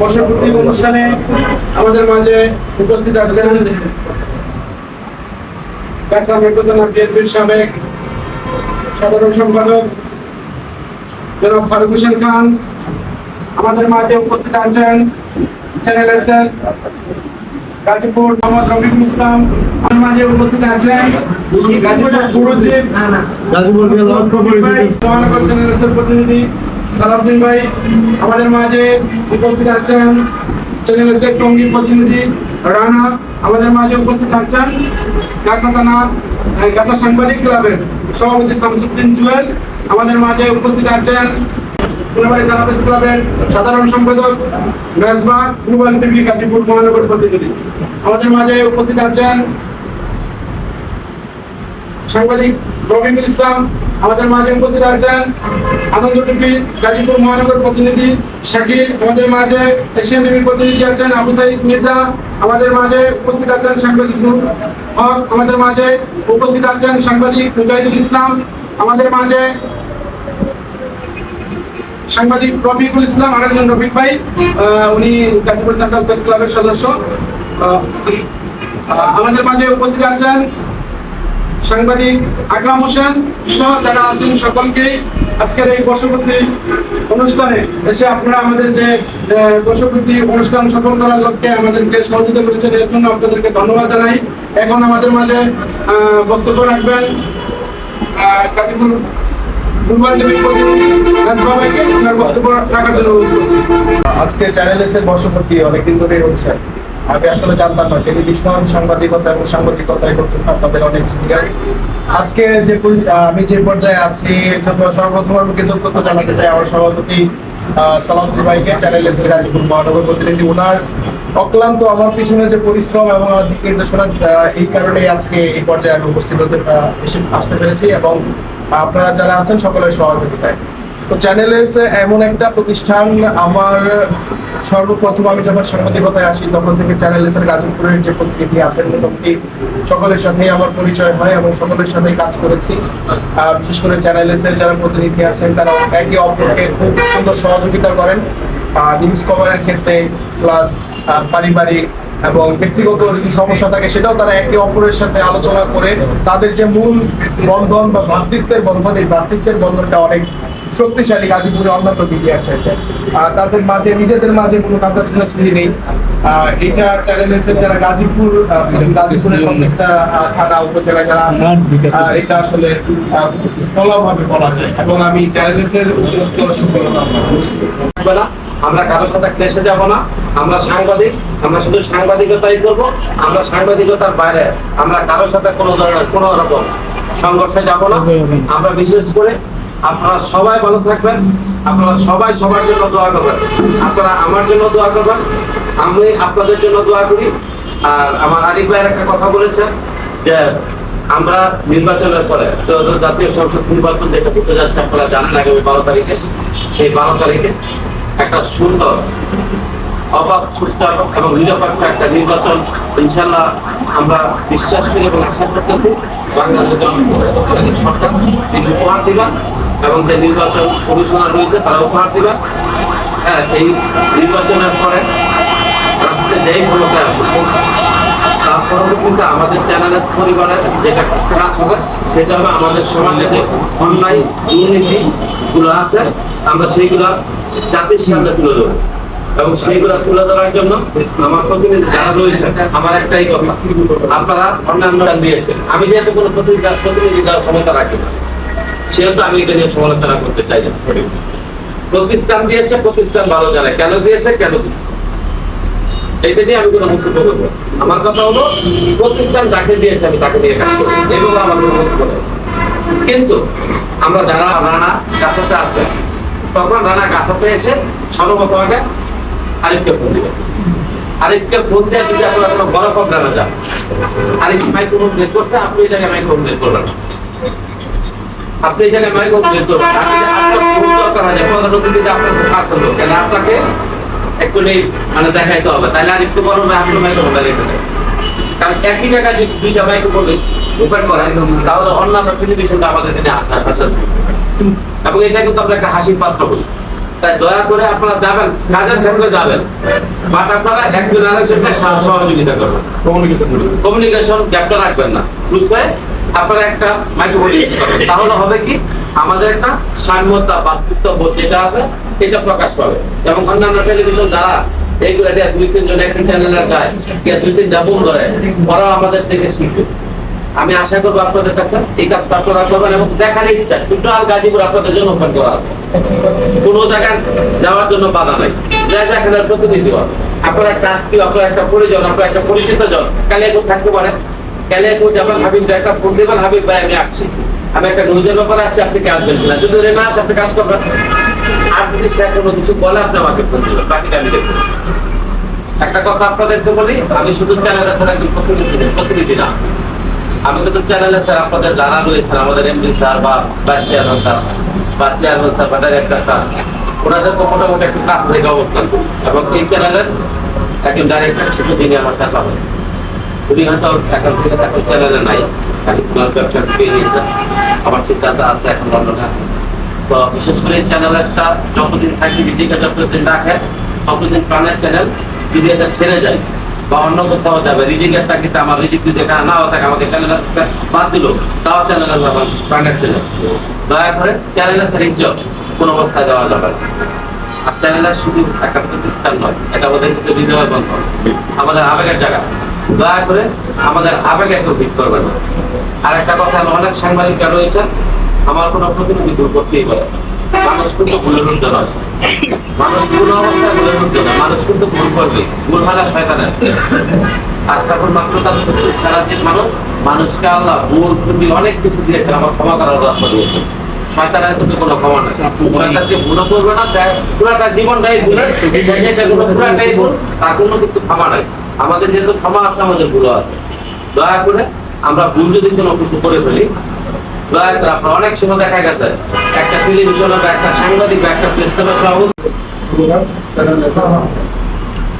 বর্ষপূর্তি অনুষ্ঠানে আমাদের মাঝে উপস্থিত আছেন সাবেক সাধারণ সম্পাদক জনাব ফারুক হোসেন খান। আমাদের মাঝে উপস্থিত আছেন চ্যানেল এসের গাজীপুর মোহাম্মদ রফিকুল ইসলাম আমাদের মাঝে উপস্থিত আছেন। গাজীপুর পুরচিফ গাজীপুর জেলা মহানগর চ্যানেল প্রতিনিধি সালাউদ্দিন ভাই আমাদের মাঝে উপস্থিত আছেন। চ্যানেল এসের প্রতিনিধি রানা আমাদের মাঝে উপস্থিত আছেন গাছা থানা গাছা সাংবাদিক ক্লাবের সভাপতি শামসুদ্দিন জুয়েল আমাদের মাঝে উপস্থিত আছেন ফুলবাড়ি ক্লাবের সাধারণ সম্পাদক টিভি গাজীপুর মহানগর প্রতিনিধি। আমাদের মাঝে উপস্থিত আছেন সাংবাদিক ইসলাম। আমাদের মাঝে উপস্থিত আছেন আনন্দ টিভি গাজীপুর মহানগর প্রতিনিধি শাকিল। আমাদের মাঝে এশিয়ান টিভির প্রতিনিধি আছেন আবু সাইদ মির্জা। আমাদের মাঝে উপস্থিত আছেন সাংবাদিক হক। আমাদের মাঝে উপস্থিত আছেন সাংবাদিক মুজাহিদুল ইসলাম। আমাদের মাঝে সাংবাদিক রফিকুল ইসলাম, আরেকজন রফিক ভাই উনি গাজীপুর সেন্ট্রাল প্রেস ক্লাবের সদস্য। আমাদের মাঝে উপস্থিত আছেন সাংবাদিক আকরাম হোসেন সহ যারা আছেন সকলকে। আজকের এই বর্ষপূর্তি অনুষ্ঠানে এসে আপনারা আমাদের যে বর্ষপূর্তি অনুষ্ঠান সফল করার লক্ষ্যে আমাদেরকে সহযোগিতা করেছেন, এর জন্য আপনাদেরকে ধন্যবাদ জানাই। এখন আমাদের মাঝে বক্তব্য রাখবেন গাজীপুর আজকে চ্যানেল এস এর বর্ষপূর্তি অনেকদিন ধরে হচ্ছে। আমি আসলে জানতাম না, টেলিভিশন, সাংবাদিকতা এবং সাংবাদিকতায় করতে আপনাদের অনেক আজকে যে আমি যে পর্যায়ে আছি, এর জন্য সর্বপ্রথম আমি কৃতজ্ঞতা জানাতে চাই আমার সভাপতি সালাউদ্দিন ভাইকে চ্যানেল এস গাজীপুর মহানগর প্রতিনিধি। ওনার অক্লান্ত আমার পিছনে যে পরিশ্রম এবং দিক নির্দেশনা এই কারণে আজকে এই পর্যায়ে আমি উপস্থিত হতে এসে আসতে পেরেছি এবং আপনারা যারা আছেন সকলের সহযোগিতায়। তো চ্যানেল এমন একটা প্রতিষ্ঠান আমার সর্বপ্রথম আমি যখন সাংবাদিকতায় আসি, তখন থেকে চ্যানেল এস এর গাজীপুরের যে প্রতিনিধি আছেন, মোটামুটি সকলের সাথেই আমার পরিচয় হয় এবং সকলের সাথেই কাজ করেছি। আর বিশেষ করে চ্যানেল এস এর যারা প্রতিনিধি আছেন তারা একে অপরকে খুব সুন্দর সহযোগিতা করেন। নিউজ কভারের ক্ষেত্রে প্লাস পারিবারিক এবং ব্যক্তিগত যদি সমস্যা থাকে সেটাও তারা একে অপরের সাথে আলোচনা করে তাদের যে মূল বন্ধন বা ভ্রাতৃত্বের বন্ধন এই ভ্রাতৃত্বের বন্ধনটা অনেক শক্তিশালী গাজীপুরে অন্যান্য মিডিয়ার চাইতে আর তাদের মাঝে নিজেদের মাঝে কোনো কাদা ছুড়ি নেই। এটা চ্যানেল এসে যারা গাজীপুর গাজীপুরের প্রত্যেকটা থানা উপজেলা যারা আছে এটা আসলে স্থলভাবে বলা যায়। এবং আমি চ্যানেল এর উত্তর সুফলতা আমরা কারোর সাথে ক্লেশে যাব না। আমরা সাংবাদিক আমরা শুধু সাংবাদিকতাই করব। আমরা সাংবাদিকতার বাইরে আমরা কারোর সাথে কোনো ধরনের কোনো রকম সংঘর্ষে যাব না। আমরা বিশেষ করে আপনারা সবাই ভালো থাকবেন। আপনারা সবাই সবার জন্য দোয়া করবেন। আপনারা আমার জন্য দোয়া করবেন। আমি আপনাদের জন্য দোয়া করি। আর আমার আরিফ ভাইয়ের একটা কথা বলেছেন যে আমরা নির্বাচনের পরে জাতীয় সংসদ নির্বাচন যেটা হতে যাচ্ছে আপনারা জানেন আগামী বারো তারিখে সেই বারো তারিখে একটা সুন্দর অবাধ সুস্থ এবং নিরপেক্ষ একটা নির্বাচন। ইনশাল্লাহ আমরা বিশ্বাস করি এবং আশা করতেছি বাংলাদেশ সরকার তিনি উপহার দিবা এবং যে নির্বাচন কমিশনার রয়েছে তারা উপহার দিবা। হ্যাঁ এই নির্বাচনের পরে রাস্তায় যেই ক্ষমতায় আসুক পরবর্তীতে আমাদের পরিবারের যেটা কাজ হবে, সেটা হবে আমাদের অন্যায় দুর্নীতি গুলো আছে, আমরা জাতির সামনে তুলে ধরবো। এবং তুলে ধরার জন্য আমার প্রতিনিধি যারা রয়েছে, আমার একটাই কথা, আপনারা অন্যান্য দিয়েছেন আমি যেহেতু কোনো প্রতিনিধি দেওয়ার ক্ষমতা রাখি না, সেহেতু আমি এটা নিয়ে সমালোচনা করতে চাই না। প্রতিষ্ঠান দিয়েছে, প্রতিষ্ঠান ভালো জানে। কেন দিয়েছে কেন দিয়েছে? এটা নিয়ে আমি কোনো মন্তব্য করব আমার কথা হলো, প্রতিষ্ঠান যাকে দিয়েছে, আমি তাকে নিয়ে কাজ করি। এগুলো আমার কোনো মন্তব্য কিন্তু আমরা যারা রানা গাছাতে আসবে, তখন রানা গাছাতে এসে সর্বপ্রথম আগে আরিফকে ফোন দিবে। আরিফকে ফোন দিয়ে যদি আপনারা কোনো বড় প্রোগ্রামে যান, আরিফ মাইক্রোফোন বের করছে? আপনি এই জায়গায় বের করবেন আপনি এই জায়গায় মাইক্রোফোন বের করবেন। আপনার আপনাকে একটু নেই মানে দেখাইতে হবে। তাহলে আরিফকে বলব আপনার মাইক্রোফোন রেখে দেয় কারণ একই জায়গায় যদি দুইটা করা তাহলে অন্যান্য আমাদের দিনে আসা আসা এবং এটা কিন্তু আমরা একটা হাসির পাত্র করি তাই দয়া করে আপনারা যাবেন কাজের ক্ষেত্রে যাবেন। বাট আপনারা একজন আরেকজনকে সহ- সহযোগিতা করবেন। কমিউনিকেশন কমিউনিকেশন গ্যাপটা রাখবেন না। বুঝবে আপনারা একটা মাইক্রোফোন ইউজ করবেন। তাহলে হবে কি? আমাদের একটা সাম্যতা বাতৃত্ব বোধ যেটা আছে এটা প্রকাশ পাবে। এবং অন্যান্য টেলিভিশন যারা এইগুলো দুই তিনজন একই চ্যানেলে যায় দুই তিন যাপন করে ওরাও আমাদের থেকে শিখবে। আমি আশা করব আপনাদের কাছে এই কাজটা আপনারা করবেন এবং দেখার ইচ্ছা টোটাল গাজীপুর আপনাদের জন্য ওপেন করা আছে। কোনো জায়গায় যাওয়ার জন্য বাধা নাই। আপনার একটা আত্মীয়, আপনার একটা পরিজন, আপনার একটা পরিচিত জন। থাকতে পারে। কালিয়াকুর যাবেন হাবিব একটা ফোন দেবেন হাবিব ভাই, আমি আসছি। আমি একটা নিউজের ব্যাপারে আসছি, আপনি কি আসবেন কিনা? যদি না আপনি কাজ করবেন। আর যদি সে কোনো কিছু বলে, আপনি আমাকে ফোন দিবেন। আমি দেখব। একটা কথা আপনাদেরকে বলি, আমি শুধু চ্যানেল স্যার একজন প্রতিনিধি প্রতিনিধি না। আমি কিন্তু চ্যানেলে স্যার আপনাদের যারা রয়েছেন, আমাদের এমডি স্যার বা ভাইস চেয়ারম্যান স্যার বা চেয়ারম্যান স্যার বা ডাইরেক্টর স্যার ওনাদের তো মোটামুটি একটু কাজ থেকে অবস্থান এবং এই চ্যানেলের একজন ডাইরেক্টর ছিল, যিনি আমার কাছে উনি হয়তো এখন থেকে চ্যানেলে নাই, এখন ব্যবসা পেয়ে নিয়েছেন আমার সিদ্ধান্ত আছে, এখন লন্ডনে আছে। তো বিশেষ করে এই চ্যানেলের স্টার যতদিন থাকবে নিজেকে যতদিন রাখে, ততদিন প্রাণের চ্যানেল যদি এটা ছেড়ে যায় বা অন্য কোথাও যাবে। রিজিকের আমার রিজিক নাও থাকে, আমাকে চ্যানেল বাদ দিল, তাও চ্যানেল দয়া করে অবস্থায় দেওয়া যাবে আর শুধু নয়, এটা আমাদের কিন্তু বিজয় বন্ধন আমাদের আবেগের জায়গা। দয়া করে আমাদের আবেগে একটু ভিড় করবে না। আর একটা কথা, অনেক সাংবাদিকরা রয়েছেন আমার কোনো প্রতিনিধি দূর করতেই পারে। মানুষ কিন্তু ভুলের নয়। মানুষ কোনো অবস্থায় ভুলের নয়। মানুষ কিন্তু করবে? ভুল শয়তানের? মাত্র তার সারাদিন মানুষ, মানুষকে আল্লাহ ভুল অনেক কিছু দিয়েছে আমার ক্ষমা করার রাস্তা দিয়েছে দয়া করে আমরা ভুল যদি কিছু করে ফেলি, দয়া করে আপনার অনেক সময় দেখা গেছে, একটা টেলিভিশনে বা একটা সাংবাদিক বা একটা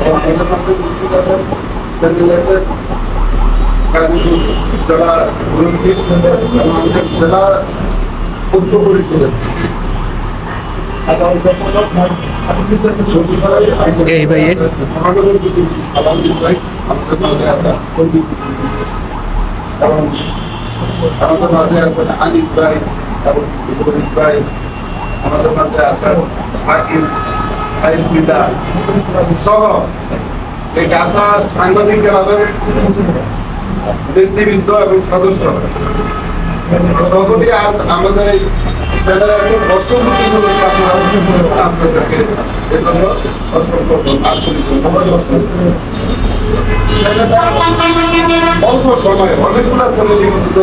এবং আমাদের জেলা সাধারণ সম্পাদক এই ভাই, এবং আমাদের মাঝে আছেন আনিস ভাই আমাদের মাঝে আছেন সহ, এই গাছা সাংবাদিক ক্লাবের নেতৃবৃন্দ এবং সদস্য। সকলে আজ আমাদের এই ফেডারেশন আপনারা আপনাদেরকে এজন্য অসংখ্য অল্প অনেকগুলো চ্যানেল কিন্তু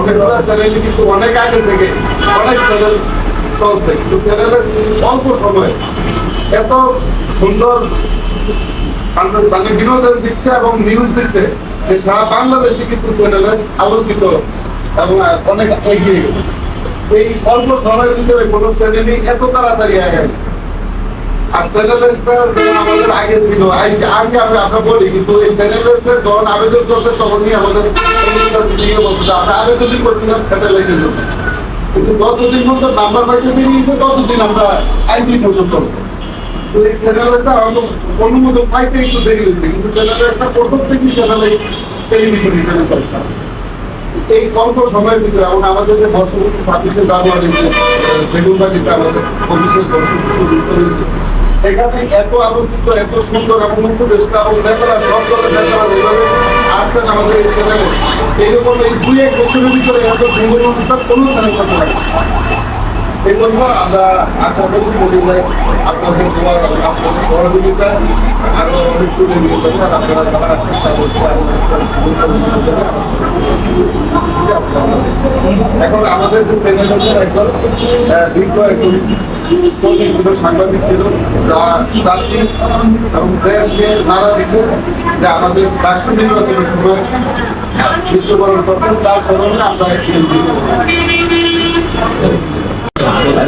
অনেকগুলো চ্যানেল কিন্তু অনেক আগে থেকে অনেক চ্যানেল চলছে, কিন্তু চ্যানেলে অল্প সময়ে এত সুন্দর আমরা- মানে বিনোদন দিচ্ছে এবং নিউজ দিচ্ছে যে সারা বাংলাদেশে কিন্তু চ্যানেলে আলোচিত এবং অনেক এগিয়ে গেছে। এই অল্প সময়ের ভিতরে কোনো চ্যানেলই এত তাড়াতাড়ি আগে আর চ্যানেলটা আমাদের আগে ছিল, আগে আমি আমরা বলি, কিন্তু এই চ্যানেলের যখন আবেদন করতে তখনই আমাদের আমরা আবেদনই করছিলাম স্যাটেলাইটের জন্য। কিন্তু যতদিন পর্যন্ত নাম্বার পাইতে দিয়েছে, ততদিন আমরা আইনি মতো এই চ্যানেলটা অনুমোদন পাইতে একটু দেরি হয়েছে কিন্তু চ্যানেলের একটা প্রথম থেকেই চ্যানেলে এই অল্প সময়ের ভিতরে এবং আমাদের যে বর্ষপতি ছাব্বিশে জানুয়ারি সেগুনবাগিতে সেখানে এত আলোচিত, এত সুন্দর এবং উপদেষ্টা এবং নেতারা সব দলের আসছেন আমাদের এই চ্যানেলে এরকম এই দুই এক বছরের ভিতরে এত সুন্দর অনুষ্ঠান কোনো চ্যানেল করতে পারে। এই জন্য আমরা আশা আপনাদের সহযোগিতা আরও অনেক নিয়ে যাবেন আপনারা যারা আছেন তাদেরকে আমাদের সুযোগ এখন আমাদের যে চ্যানেল একজন দীর্ঘ একজন কর্মী সাংবাদিক ছিল যা জাতি এবং দেশকে নাড়া দিছে যে আমাদের রাষ্ট্র নির্বাচনের সময় মৃত্যুবরণ করতেন তার স্মরণে আমরা